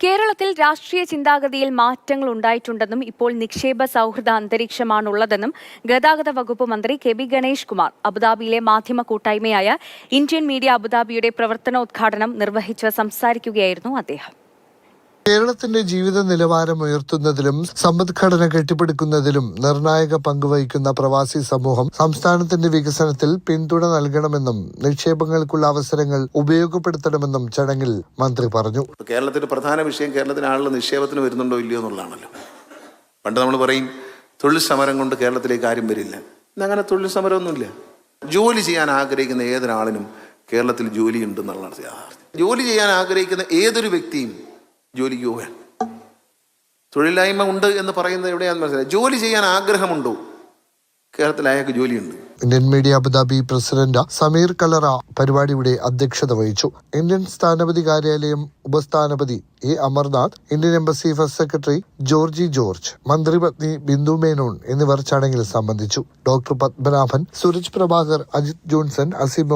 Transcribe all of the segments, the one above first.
കേരളത്തിൽ രാഷ്ട്രീയ ചിന്താഗതിയിൽ മാറ്റങ്ങൾ ഉണ്ടായിട്ടുണ്ടെന്നും ഇപ്പോൾ നിക്ഷേപ സൗഹൃദ അന്തരീക്ഷമാണുള്ളതെന്നും ഗതാഗത വകുപ്പ് മന്ത്രി കെ ബി ഗണേഷ് കുമാർ അബുദാബിയിലെ മാധ്യമ കൂട്ടായ്മയായ ഇന്ത്യൻ മീഡിയ അബുദാബിയുടെ പ്രവർത്തനോദ്ഘാടനം നിർവഹിച്ച് സംസാരിക്കുകയായിരുന്നു അദ്ദേഹം. കേരളത്തിന്റെ ജീവിത നിലവാരം ഉയർത്തുന്നതിലും സമ്പദ്ഘടന കെട്ടിപ്പടുക്കുന്നതിലും നിർണായക പങ്കുവഹിക്കുന്ന പ്രവാസി സമൂഹം സംസ്ഥാനത്തിന്റെ വികസനത്തിൽ പിന്തുണ നൽകണമെന്നും നിക്ഷേപങ്ങൾക്കുള്ള അവസരങ്ങൾ ഉപയോഗപ്പെടുത്തണമെന്നും ചടങ്ങിൽ മന്ത്രി പറഞ്ഞു. കേരളത്തിന്റെ പ്രധാന വിഷയം കേരളത്തിന് ആളുകൾ നിക്ഷേപത്തിന് വരുന്നുണ്ടോ ഇല്ലയോ എന്നുള്ളതാണല്ലോ. പണ്ട് നമ്മൾ പറയും തൊഴിൽ സമരം കൊണ്ട് കേരളത്തിലേക്ക് ആരും വരില്ല. അങ്ങനെ തൊഴിൽ സമരമൊന്നുമില്ല. ജോലി ചെയ്യാൻ ആഗ്രഹിക്കുന്ന ഏതൊരാളിനും കേരളത്തിൽ ജോലിയുണ്ടെന്നുള്ളതാണ് യാഥാർത്ഥ്യം. ജോലി ചെയ്യാൻ ആഗ്രഹിക്കുന്ന ഏതൊരു വ്യക്തിയും ജോലിക്ക് പോവാൻ തൊഴിലില്ലായ്മ ഉണ്ട് എന്ന് പറയുന്നത് എവിടെയാണെന്ന് മനസ്സിലായി. ജോലി ചെയ്യാൻ ആഗ്രഹമുണ്ടോ? കേരളത്തിൽ അയാൾക്ക് ജോലിയുണ്ട്. Indian media Abu Dhabi president Sameer Kalara പരിപാടിയുടെ അധ്യക്ഷത വഹിച്ചു. ഇന്ത്യൻ സ്ഥാനപതി കാര്യാലയം ഉപസ്ഥാനപതി A Amarnath Indian embassy first secretary Georgie George മന്ത്രിപത്നി Bindu Menon എന്നിവർ ചടങ്ങിൽ സംബന്ധിച്ചു. ഡോക്ടർ പത്മനാഭൻ സുരജ് പ്രഭാകർ അജിത് ജോൺസൺ അസീം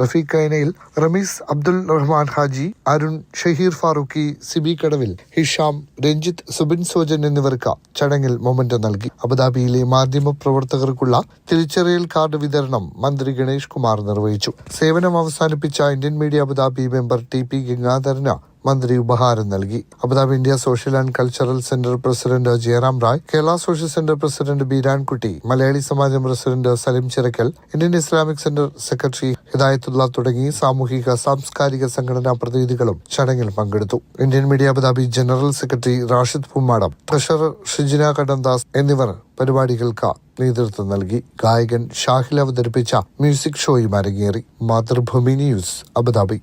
റഫീഖ് കൈനയിൽ റമീസ് അബ്ദുൽ റഹ്മാൻ ഹാജി അരുൺ ഷഹീർ ഫാറൂഖി സിബി കടവിൽ ഹിഷാം രഞ്ജിത്ത് സുബിൻ സോജൻ എന്നിവർക്ക് ചടങ്ങിൽ മൊമന്റ് നൽകി. അബുദാബിയിലെ മാധ്യമ പ്രവർത്തകർക്കുള്ള തിരിച്ചറിയൽ കാർഡ് വിതരണം മന്ത്രി ഗണേഷ് കുമാർ നിർവഹിച്ചു. സേവനം അവസാനിപ്പിച്ച Indian media Abu Dhabi member T P Gangadharan മന്ത്രി ഉപഹാരം നൽകി. Abu Dhabi India social and cultural centre president Jayaram Rai Kerala social centre president Beerankutty Malayali Samajam president Salim Chirakkal Indian Islamic centre secretary Hidayathulla തുടങ്ങി സാമൂഹിക സാംസ്കാരിക സംഘടനാ പ്രതിനിധികളും ചടങ്ങിൽ പങ്കെടുത്തു. Indian media Abu Dhabi general secretary Rashid Poomadam treasurer Shijina Kadandas എന്നിവർ പരിപാടികൾക്ക് നേതൃത്വം നൽകി. ഗായകൻ ഷാഹിൽ അവതരിപ്പിച്ച മ്യൂസിക് ഷോയും അരങ്ങേറി. Mathrubhumi news Abu Dhabi.